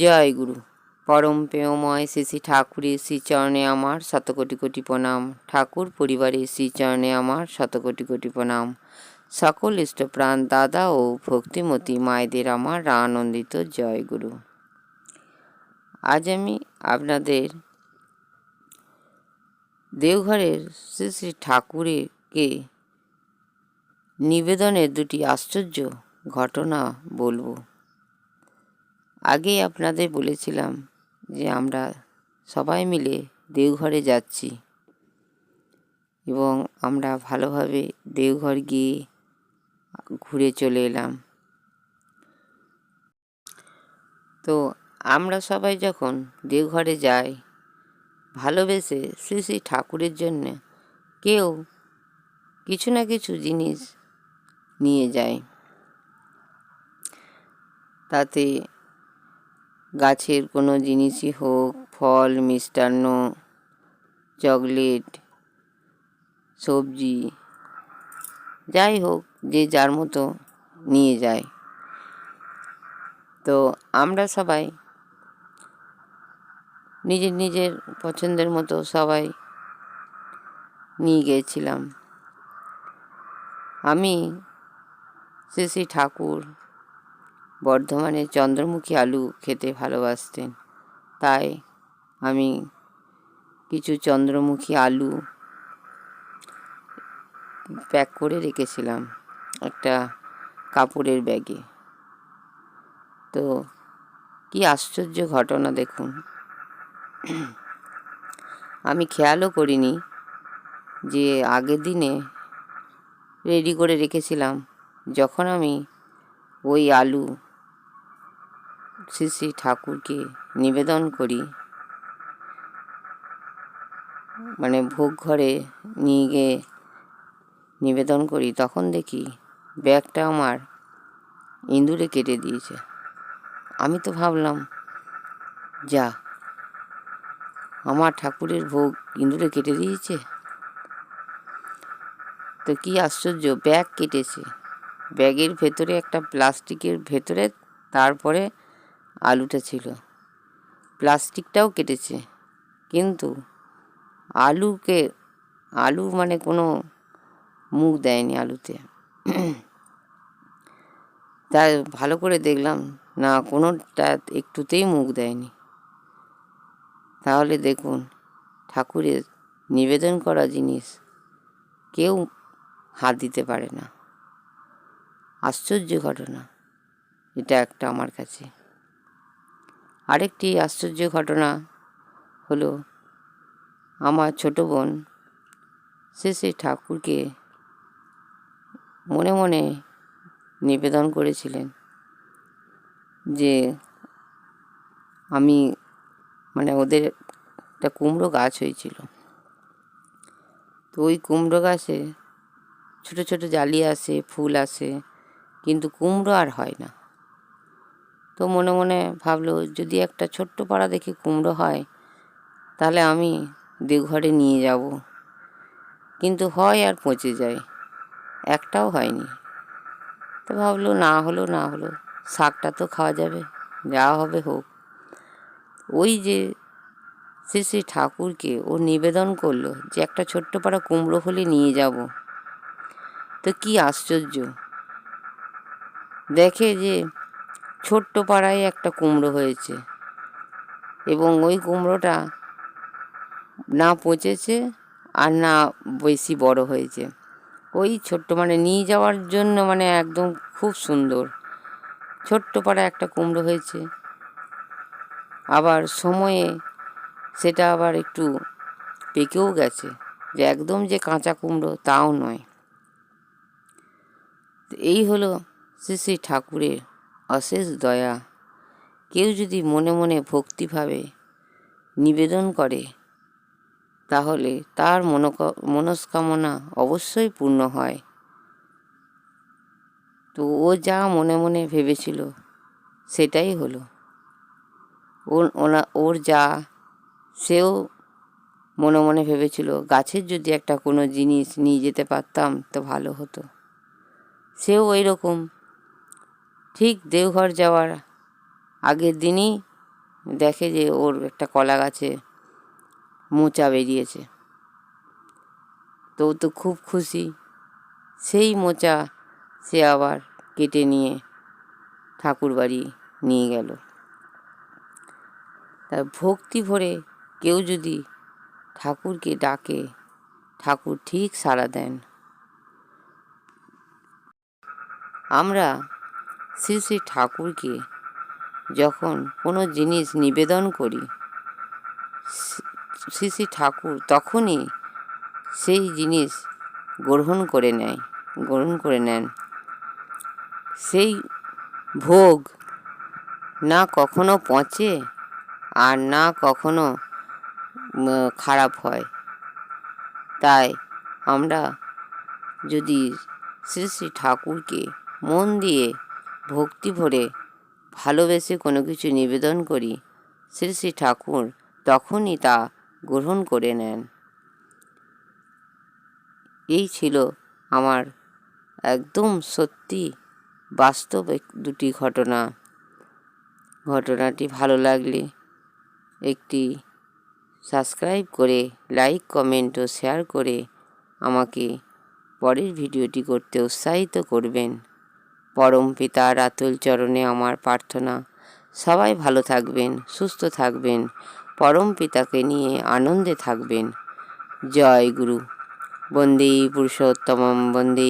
জয় গুরু। পরম প্রেমময় শ্রী শ্রী ঠাকুরের শ্রীচরণে আমার শতকোটি কোটি প্রণাম। ঠাকুর পরিবারের শ্রীচরণে আমার শতকোটি কোটি প্রণাম। সকল ইষ্টপ্রাণ দাদা ও ভক্তিমতী মায়েদের আমার আনন্দিত জয় গুরু। আজ আমি আপনাদের দেওঘরের শ্রী শ্রী ঠাকুরকে নিবেদনের দুটি আশ্চর্য ঘটনা বলব। আগেই আপনাদের বলেছিলাম যে আমরা সবাই মিলে দেওঘরে যাচ্ছি এবং আমরা ভালোভাবে দেওঘর গিয়ে ঘুরে চলে এলাম। তো আমরা সবাই যখন দেওঘরে যাই, ভালোবেসে শ্রী শ্রী ঠাকুরের জন্য কেউ কিছু না কিছু জিনিস নিয়ে যায়। তাতে গাছের কোনো জিনিসই হোক, ফল, মিষ্টান্ন, চকলেট, সবজি, যাই হোক, যে যার মতো নিয়ে যায়। তো আমরা সবাই নিজের নিজের পছন্দের মতো সবাই নিয়ে গিয়েছিলাম। আমি শ্রী ঠাকুর বর্ধমানে চন্দ্রমুখী আলু খেতে ভালোবাসতেন। তাই আমি কিছু চন্দ্রমুখী আলু প্যাক করে রেখেছিলাম একটা কাপড়ের ব্যাগে। তো কি আশ্চর্য ঘটনা দেখুন। আমি খেয়ালও করিনি যে আগের দিনে রেডি করে রেখেছিলাম, যখন আমি ওই আলু শ্রী শ্রী ঠাকুরকে নিবেদন করি। মানে ভোগ ঘরে নিয়ে গিয়ে নিবেদন করি, তখন দেখি ব্যাগটা আমার ইঁদুরে কেটে দিয়েছে। আমি তো ভাবলাম, যা, আমার ঠাকুরের ভোগ ইঁদুরে কেটে দিয়েছে? তো কি আশ্চর্য, ব্যাগ কেটেছে। ব্যাগের ভেতরে একটা প্লাস্টিকের ভেতরে, তারপরে আলুটা ছিল। প্লাস্টিকটাও কেটেছে। কিন্তু আলুকে, আলু মানে কোনো মুখ দেয়নি আলুতে। তাই ভালো করে দেখলাম, না, কোনোটা একটুতেই মুখ দেয়নি। তাহলে দেখুন, ঠাকুরের নিবেদন করা জিনিস কেউ হাত দিতে পারে না। আশ্চর্য ঘটনা। এটা একটা আমার কাছে। আরেকটি আশ্চর্য ঘটনা হলো, আমার ছোট বোন সে সেই ঠাকুরকে মনে মনে নিবেদন করেছিলেন যে আমি মানে ওদের একটা কুমড়ো গাছ হয়েছিল। তো ওই কুমড়ো গাছে ছোট ছোট জালি আসে, ফুল আসে, কিন্তু কুমড়ো আর হয় না। তো মনে মনে ভাবলো, যদি একটা ছোট্ট পাড়া দেখে কুমড়ো হয়, তাহলে আমি দেওঘরে নিয়ে যাব। কিন্তু হয় আর পচে যায়, একটাও হয়নি। তো ভাবলো, না হলো না হলো, শাকটা তো খাওয়া যাবে যা হবে হোক। ওই যে শ্রী শ্রী ঠাকুরকে ও নিবেদন করল যে একটা ছোট্ট পাড়া কুমড়ো হলে নিয়ে যাব। তো কি আশ্চর্য। দেখে যে ছোট্ট পাড়ায় একটা কুমড়ো হয়েছে। এবং ওই কুমড়োটা না পচেছে আর না বেশি বড় হয়েছে। ওই ছোট্ট মানে নিয়ে যাওয়ার জন্য মানে একদম খুব সুন্দর। ছোট্ট পাড়া একটা কুমড়ো হয়েছে। আবার সময়ে সেটা আবার একটু পেকেও গেছে। যে একদম যে কাঁচা কুমড়ো তাও নয়। এই হলো শ্রী শ্রী ঠাকুরের অশেষ দয়া। কেউ যদি মনে মনে ভক্তিভাবে নিবেদন করে, তাহলে তার মনস্কামনা অবশ্যই পূর্ণ হয়। তো ও যা মনে মনে ভেবেছিল, সেটাই হলো। ওর ওনা, ওর যা, সেও মনে মনে ভেবেছিল, গাছের যদি একটা কোনো জিনিস নিয়ে যেতে পারতাম তো ভালো হতো। সেও ওই রকম ঠিক দেওঘর যাওয়ার আগের দিনই দেখে যে ওর একটা কলা গাছে মোচা বেরিয়েছে। তো তো খুব খুশি। সেই মোচা সে আবার কেটে নিয়ে ঠাকুর বাড়ি নিয়ে গেল। তা ভক্তি ভরে কেউ যদি ঠাকুরকে ডাকে, ঠাকুর ঠিক সাড়া দেন। আমরা শ্রী শ্রী ঠাকুরকে যখন কোনো জিনিস নিবেদন করি, শ্রী শ্রী ঠাকুর তখনই সেই জিনিস গ্রহণ করে নেয়, গ্রহণ করে নেন। সেই ভোগ না কখনো পচে আর না কখনো খারাপ হয়। তাই আমরা যদি শ্রী শ্রী ঠাকুরকে মন দিয়ে ভক্তি ভরে ভালোবেসে কোনো কিছু নিবেদন করি, শ্রী শ্রী ঠাকুর তখনই তা গ্রহণ করে নেন। এই ছিল আমার একদম সত্যি বাস্তব দুটি ঘটনা। ঘটনাটি ভালো লাগলে একটি সাবস্ক্রাইব করে, লাইক, কমেন্ট ও শেয়ার করে আমাকে পরের ভিডিওটি করতে উৎসাহিত করবেন। পরম পিতার আতুল চরণে আমার প্রার্থনা। সবাই ভালো থাকবেন, সুস্থ থাকবেন, পরম পিতাকে নিয়ে আনন্দে থাকবেন। জয় গুরু। বন্দে পুরুষোত্তমম বন্দে